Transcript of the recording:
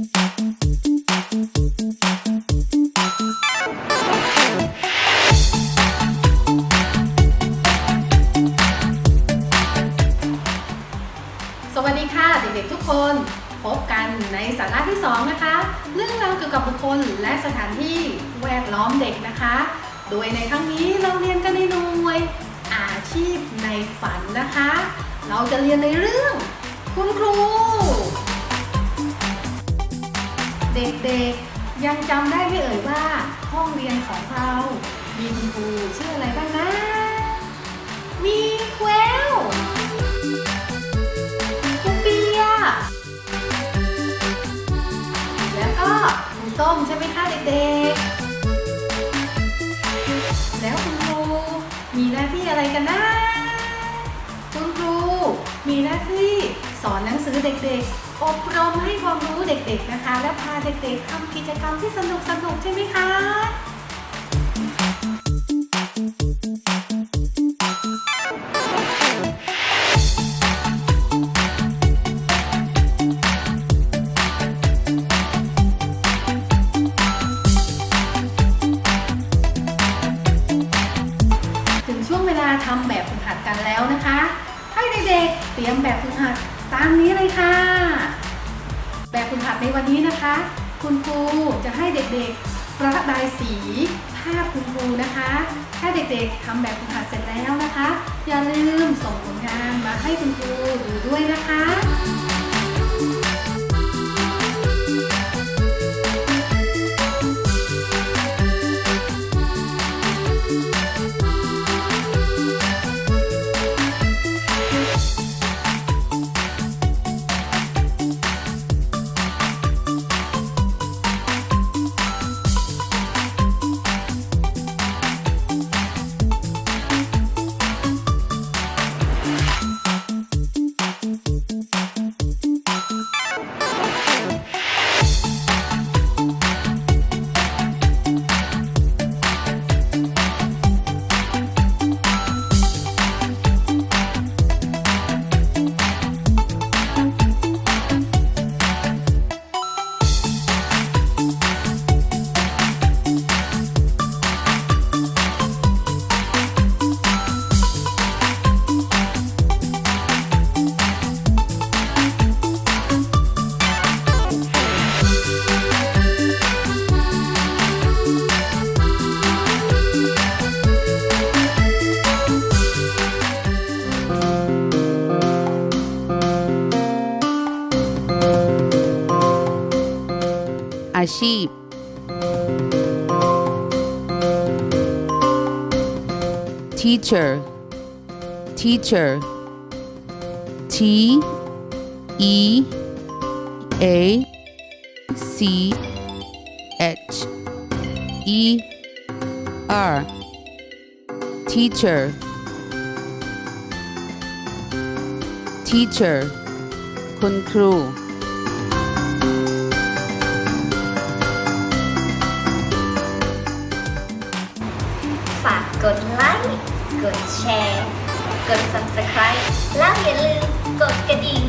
สวัสดีค่ะเด็กๆทุกคน พบกันในสาระที่ 2 นะคะ เรื่องราวเกี่ยวกับบุคคลและสถานที่แวดล้อมเด็กนะคะ โดยในครั้งนี้เราเรียนกันในหน่วยอาชีพในฝันนะคะ เราจะเรียนในเรื่องคุณครู ด็กๆ ยังจำได้ไหมเอ่ยว่าห้องเรียนของเรา มีคุณครูชื่ออะไรบ้างนะ มีแววคุณเปีย แล้วก็คุณส้มใช่ไหมคะเด็กๆ แล้วคุณครูมีหน้าที่อะไรกันนะ คุณครูมีหน้าที่สอนหนังสือเด็กๆ อบรมให้ความรู้เด็กๆนะคะ และพาเด็กๆทำกิจกรรมที่สนุกๆใช่ไหมคะถึงช่วงเวลาทำแบบฝึกหัดกันแล้วนะคะ ให้เด็กๆเตรียมแบบฝึกหัด ตามนี้เลยค่ะ แบบคุณหัดในวันนี้นะคะ คุณครูจะให้เด็กๆระบายสีภาพคุณครูนะคะ ถ้าเด็กๆทำแบบคุณหัดเสร็จแล้วนะคะ อย่าลืมส่งผลงานมาให้คุณครูดูด้วยนะคะ อาชีพ teacher teacher T E A C H E R teacher teacher คุณครู ฝากกดไลค์ กดแชร์ กด subscribe แล้วอย่าลืมกดกระดิ่ง